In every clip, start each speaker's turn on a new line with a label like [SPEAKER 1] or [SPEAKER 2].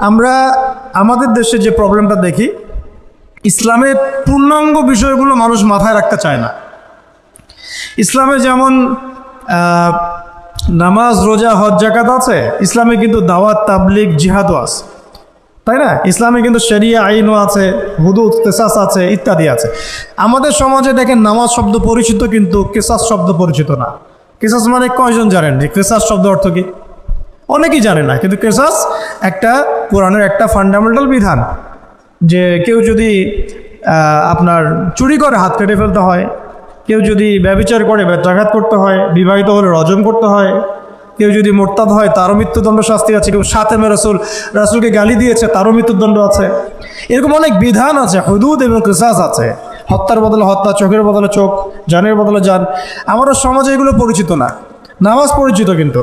[SPEAKER 1] আমরা আমাদের দেশে যে প্রবলেমটা দেখি, ইসলামের পূর্ণাঙ্গ বিষয়গুলো মানুষ মাথায় রাখতে চায় না। ইসলামে যেমন নামাজ, রোজা, হজ জাকাত আছে, ইসলামে কিন্তু দাওয়াত, তাবলিগ, জিহাদও আছে। তাই না? ইসলামে কিন্তু শরিয়া আইনও আছে, হুদুদ, কেসাস আছে, ইত্যাদি আছে। আমাদের সমাজে দেখেন, নামাজ শব্দ পরিচিত কিন্তু কেসাস শব্দ পরিচিত না। কেসাস মানে কয়জন জানেন? যে কেসাস শব্দ অর্থ কি? অনেকেই জানে না, কিন্তু কেসাস একটা কোরআনের একটা ফান্ডামেন্টাল বিধান যে কেউ যদি আপনার চুরি করে, হাত কেটে ফেলতে হয়, কেউ যদি ব্যবচার করে ব্যত্যাঘাত করতে হয়, বিবাহিত হলে রজম করতে হয়, কেউ যদি মোরতাদ হয়, তারও মৃত্যুদণ্ড শাস্তি আছে, কেউ সাতেমে রসুল, রাসুলকে গালি দিয়েছে, তারও মৃত্যুদণ্ড আছে। এরকম অনেক বিধান আছে, হুদুদ এবং কেসাস আছে। হত্যার বদলে হত্যা, চোখের বদলে চোখ, জানের বদলে জান। আমারও সমাজে এগুলো পরিচিত না। নামাজ পরিচিত কিন্তু।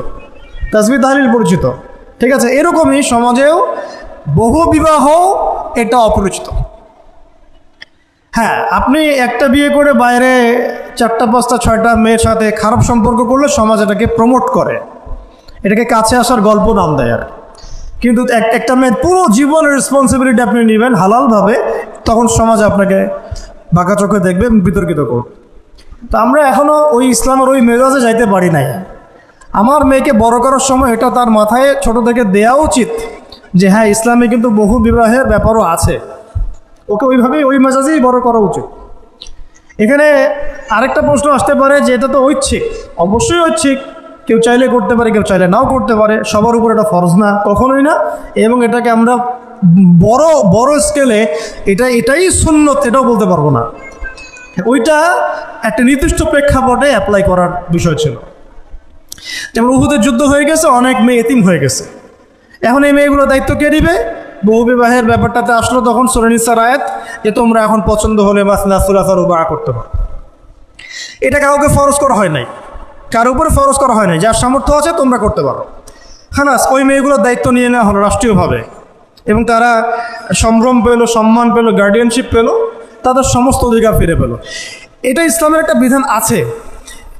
[SPEAKER 1] তাসবি তাহলিল পরিচিত। ঠিক আছে? এরকমই সমাজেও বহু বিবাহ এটা অপরিচিত। হ্যাঁ আপনি একটা বিয়ে করে বাইরে চারটা, পাঁচটা, ছয়টা মেয়ের সাথে খারাপ সম্পর্ক করলে সমাজ এটাকে প্রমোট করে। এটাকে কাছে আসার গল্প নাম দেয় আর কিন্তু এক- একটা মেয়ের পুরো জীবনের রেসপন্সিবিলিটি আপনি নেবেন হালালভাবে, তখন সমাজ আপনাকে বাঁকা চোখে দেখবে বিতর্কিত করবে। তো আমরা এখনও ওই ইসলামের ওই মেজাজে যাইতে পারি নাই। আমার মেয়েকে বড় করার সময় এটা তার মাথায় ছোট থেকে দেওয়া উচিত যে হ্যাঁ ইসলামে কিন্তু বহু বিবাহের ব্যাপারও আছে। ওকে ওইভাবেই, ওই মেজাজেই বড় করা উচিত। এখানে আরেকটা প্রশ্ন আসতে পারে যে এটা তো ঐচ্ছিক। অবশ্যই ঐচ্ছিক। কেউ চাইলে করতে পারে, কেউ চাইলে নাও করতে পারে। সবার উপর এটা ফরজ না, কখনোই না। এবং এটাকে আমরা বড় বড় স্কেলে এটা, এটাই সুন্নত, এটাও বলতে পারব না। ওইটা একটা নির্দিষ্ট প্রেক্ষাপটে অ্যাপ্লাই করার বিষয় ছিল। যেমন উহুদের যুদ্ধ হয়ে গেছে, অনেক মেয়ে এতিম হয়ে গেছে। এখন এই মেয়েগুলো দায়িত্ব কে নিবে? বহু বিবাহের ব্যাপারটাতে আসলো তখন সুরানিসার আয়াত যে তোমরা এখন পছন্দ হলে সুরাফার উবা করতে পারো। এটা কাউকে ফরজ করা হয় নাই। কার উপরে ফরজ করা হয় নাই? যার সামর্থ্য আছে তোমরা করতে পারো। খানাস ওই মেয়েগুলোর দায়িত্ব নিয়ে নেওয়া হলো রাষ্ট্রীয়ভাবে। এবং তারা সম্ভ্রম পেল, সম্মান পেল গার্ডিয়ানশিপ পেল, তাদের সমস্ত অধিকার ফিরে পেল। এটা ইসলামের একটা বিধান আছে।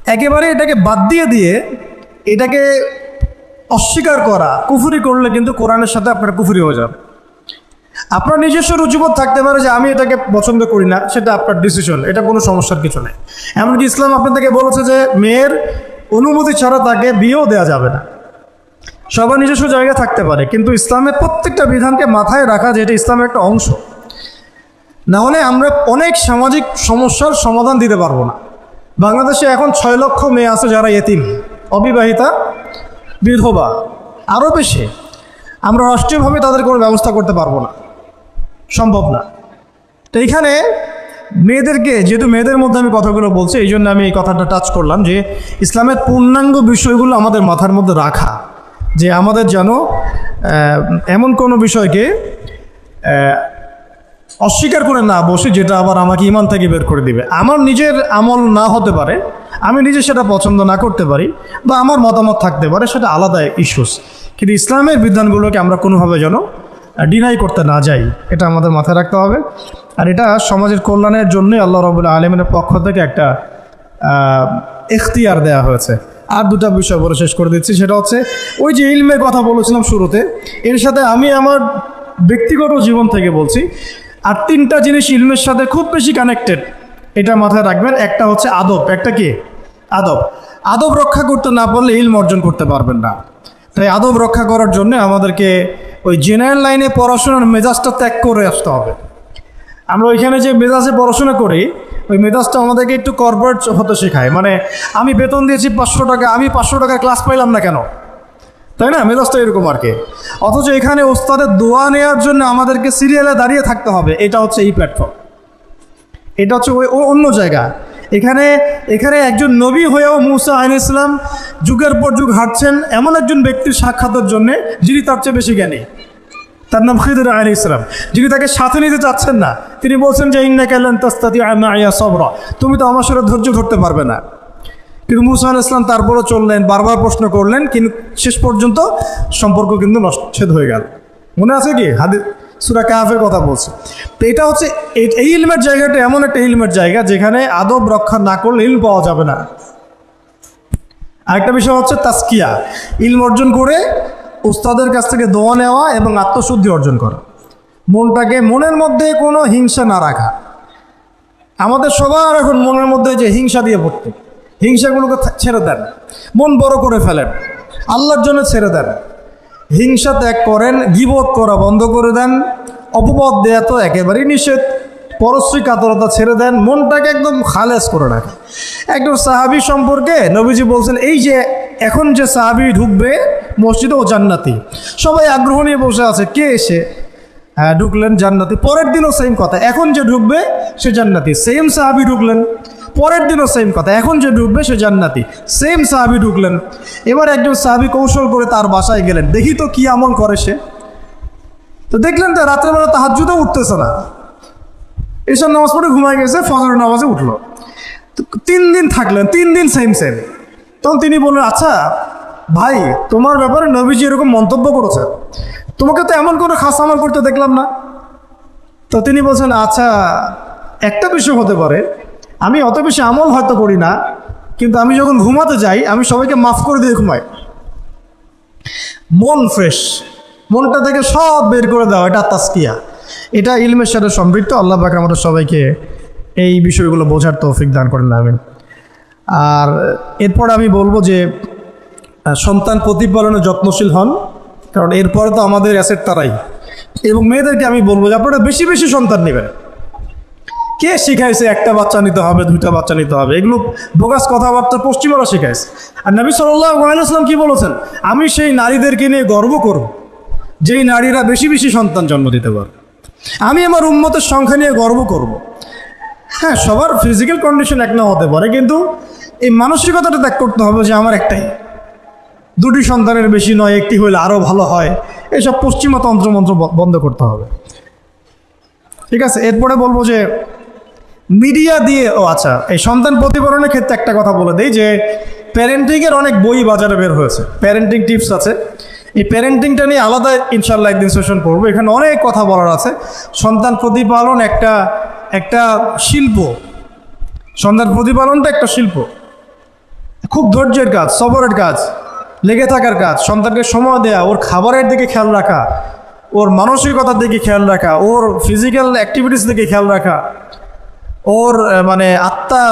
[SPEAKER 1] একেবারে এটাকে বাদ দিয়ে দিয়ে এটাকে অস্বীকার করা, কুফুরি করলে কিন্তু কোরআনের সাথে আপনার কুফুরি হয়ে যাবে। আপনার নিজস্ব রুচিবোধ থাকতে পারে যে আমি এটাকে পছন্দ করি না, সেটা আপনার ডিসিশন এটা কোনো সমস্যার কিছু নেই। এমনকি ইসলাম আপনাদেরকে বলেছে যে মেয়ের অনুমতি ছাড়া তাকে বিয়েও দেওয়া যাবে না। সবার নিজস্ব জায়গা থাকতে পারে, কিন্তু ইসলামের প্রত্যেকটা বিধানকে মাথায় রাখা যেটা ইসলামের একটা অংশ। না হলে আমরা অনেক সামাজিক সমস্যার সমাধান দিতে পারব না। বাংলাদেশে এখন ছয় লক্ষ মেয়ে আছে যারা এতিম। অবিবাহিতা, বিধবা আরও বেশি, আমরা রাষ্ট্রীয়ভাবে তাদের কোনো ব্যবস্থা করতে পারব না। সম্ভব না। তো এইখানে মেয়েদেরকে, যেহেতু মেয়েদের মধ্যে আমি কথাগুলো বলছি, এই জন্য আমি এই কথাটা টাচ করলাম যে, ইসলামের পূর্ণাঙ্গ বিষয়গুলো আমাদের মাথার মধ্যে রাখা, যে আমাদের যেন এমন কোনো বিষয়কে অস্বীকার করে না বসে, যেটা আবার আমাকে ইমান থেকে বের করে দিবে। আমার নিজের আমল না হতে পারে আমি নিজে সেটা পছন্দ না করতে পারি বা আমার মতামত থাকতে পারে, সেটা আলাদা ইস্যুস কিন্তু ইসলামের বিধানগুলোকে আমরা কোনোভাবে যেন ডিনাই করতে না যাই, এটা আমাদের মাথায় রাখতে হবে। আর এটা সমাজের কল্যাণের জন্যই আল্লাহ রবুল্লা আলমের পক্ষ থেকে একটা এখতিয়ার দেওয়া হয়েছে। আর দুটা বিষয় বলে শেষ করে দিচ্ছি, সেটা হচ্ছে, ওই যে ইলমের কথা বলেছিলাম শুরুতে, এর সাথে আমি আমার ব্যক্তিগত জীবন থেকে বলছি, আর তিনটা জিনিস ইলমের সাথে খুব বেশি কানেক্টেড এটা মাথায় রাখবেন। একটা হচ্ছে আদব, একটা কি? আদব। আদব রক্ষা করতে না পারলে ইলম অর্জন করতে পারবেন না। তাই আদব রক্ষা করার জন্য আমাদেরকে ওই জেনারেল লাইনে পড়াশোনার মেজাজটা ত্যাগ করে আসতে হবে। আমরা ওইখানে যে মেজাজে পড়াশোনা করি, ওই মেজাজটা আমাদেরকে একটু কর্পোরেট হতে শেখায়। মানে আমি বেতন দিয়েছি পাঁচশো টাকা, আমি পাঁচশো টাকার ক্লাস পাইলাম না কেন? তাই না? মেজাজটা এরকম আর কি। অথচ এখানে ওস্তাদের দোয়া নেওয়ার জন্য আমাদেরকে সিরিয়ালে দাঁড়িয়ে থাকতে হবে। এটা হচ্ছে এই প্ল্যাটফর্ম এটা হচ্ছে ওই অন্য জায়গা। এখানে এখানে একজন নবী হয়েও মুসা আইন ইসলাম যুগের পর যুগ হাঁটছেন এমন একজন ব্যক্তির সাক্ষাতের জন্যে যিনি তার চেয়ে বেশি জ্ঞানী। তার নাম খিদুর আলী ইসলাম যিনি তাকে সাথে নিতে চাচ্ছেন না, তিনি বলছেন যে ইন্না কেলেন তাস্তাতি আয়া সবরা। তুমি তো আমার সাথে ধৈর্য ধরতে পারবে না। কিন্তু মুসা ইসলাম তারপরও চললেন, বারবার প্রশ্ন করলেন, কিন্তু শেষ পর্যন্ত সম্পর্ক কিন্তু নচ্ছেদ হয়ে গেল। মনে আছে কি? হাদি সুরা কাহাফের কথা বলছে। তো এটা হচ্ছে এই- ইলমের জায়গাটা এমন একটা ইলমের জায়গা যেখানে আদব রক্ষা না করলে ইলম পাওয়া যাবে না। আরেকটা বিষয় হচ্ছে তাস্কিয়া। ইলম অর্জন করে উস্তাদের কাছ থেকে দোয়া নেওয়া এবং আত্মশুদ্ধি অর্জন করা। মনটাকে মনের মধ্যে কোনো হিংসা না রাখা। আমাদের সবার এখন মনের মধ্যে যে হিংসা দিয়ে ভর্তি। হিংসাগুলোকে ছেড়ে দেন। মন বড় করে ফেলেন। আল্লাহর জন্য ছেড়ে দেন। হিংসা ত্যাগ করেন, গিবত করা বন্ধ করে দেন, অপবাদ দেয়া তো একেবারেই নিষেধ। পরশ্রী কাতরতা ছেড়ে দেন, মনটাকে একদম খালেজ করে রাখেন। একজন সাহাবি সম্পর্কে নবীজি বলছেন, এই যে এখন যে সাহাবি ঢুকবে, মসজিদে ও জান্নাতি। সবাই আগ্রহ নিয়ে বসে আছে, কে এসে হ্যাঁ ঢুকলেন জান্নাতি। পরের দিনও সেম কথা, এখন যে ঢুকবে, সে জান্নাতি। সেম সাহাবি ঢুকলেন। পরের দিনও সেম কথা। এখন যে ঢুকবে সে জান্নাতি। সেম সাহাবি ঢুকলেন এবার একজন সাহাবি কৌশল করে তার বাসায় গেলেন। দেখি তো কি আমল করে সে। তো দেখলেন তো রাত্রেবেলা তাহার তাহাজুদও উঠতেছে না। এসব নামাজ পড়ে ঘুমায় গেছে ফজর নামাজে উঠল। তিন দিন থাকলেন, তিন দিন সেম সেম তখন তিনি বললেন আচ্ছা ভাই, তোমার ব্যাপারে নবীজি এরকম মন্তব্য করেছে। তোমাকে তো এমন কোনো খাস আমল করতে দেখলাম না। তো তিনি বলছেন আচ্ছা একটা বিষয় হতে পারে। আমি অত বেশি আমল হয়তো করি না, কিন্তু আমি যখন ঘুমাতে যাই, আমি সবাইকে মাফ করে দিয়ে ঘুমাই। মন ফ্রেশ মনটা থেকে সব বের করে দেওয়া, এটা তাস্কিয়া এটা ইলমের সাথে সমৃদ্ধ, আল্লাহ পাক আমাদের সবাইকে এই বিষয়গুলো বোঝার তৌফিক দান করেন, আমিন। আর এরপর আমি বলব যে সন্তান প্রতিপালনে যত্নশীল হন, কারণ এরপরে তো আমাদের অ্যাসেট তারাই। এবং মেয়েদেরকে আমি বলব যে, আপনারা বেশি বেশি সন্তান নেবেন। কে শিখাইছে একটা বাচ্চা নিতে হবে, দুইটা বাচ্চা নিতে হবে? এগুলো বোগাস কথাবার্তা পশ্চিমারা শিখাইছে। আর নবী সাল্লাহ আলাইসলাম কি বলেছেন? আমি সেই নারীদেরকে নিয়ে গর্ব করব, যেই নারীরা বেশি বেশি সন্তান জন্ম দিতে পারে। আমি আমার উন্মতের সংখ্যা নিয়ে গর্ব করব। হ্যাঁ সবার ফিজিক্যাল কন্ডিশন এক না হতে পারে, কিন্তু এই মানসিকতাটা ত্যাগ করতে হবে যে আমার একটাই। দুটি সন্তানের বেশি নয়, একটি হলে আরও ভালো হয়। এসব পশ্চিমা তন্ত্রমন্ত্র বন্ধ করতে হবে। ঠিক আছে, এরপরে বলব যে মিডিয়া দিয়ে, ও আচ্ছা এই সন্তান প্রতিপালনের ক্ষেত্রে একটা কথা বলে দেই যে প্যারেন্টিংয়ের অনেক বই বাজারে বের হয়েছে। প্যারেন্টিং টিপস আছে। এই প্যারেন্টিংটা নিয়ে আলাদা ইনশাল্লাহ একদিন সেশন করব এখানে অনেক কথা বলার আছে। সন্তান প্রতিপালন একটা একটা শিল্প। সন্তান প্রতিপালনটা একটা শিল্প। খুব ধৈর্যের কাজ, সবরের কাজ, লেগে থাকার কাজ, সন্তানকে সময় দেয়া, ওর খাবারের দিকে খেয়াল রাখা, ওর মানসিকতার দিকে খেয়াল রাখা, ওর ফিজিক্যাল অ্যাক্টিভিটিস দিকে খেয়াল রাখা। ওর মানে আত্মা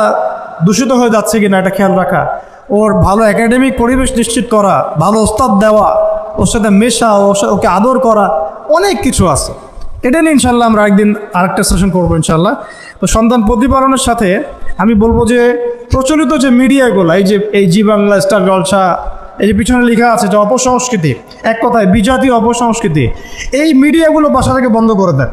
[SPEAKER 1] দূষিত হয়ে যাচ্ছে কিনা এটা খেয়াল রাখা। ওর ভালো একাডেমিক পরিবেশ নিশ্চিত করা, ভালো ওস্তাদ দেওয়া, ওর সাথে মেশা ওকে আদর করা, অনেক কিছু আছে। এটা নিয়ে ইনশাল্লাহ আমরা একদিন আরেকটা সেশন করব ইনশাল্লাহ তো সন্তান প্রতিপালনের সাথে আমি বলব যে, প্রচলিত যে মিডিয়াগুলো, এই যে, এই জি বাংলা, স্টার জলসা, এই যে পিছনে লেখা আছে যে অপসংস্কৃতি, এক কথায় বিজাতীয় অপসংস্কৃতি, এই মিডিয়াগুলো বাসা থেকে বন্ধ করে দেন।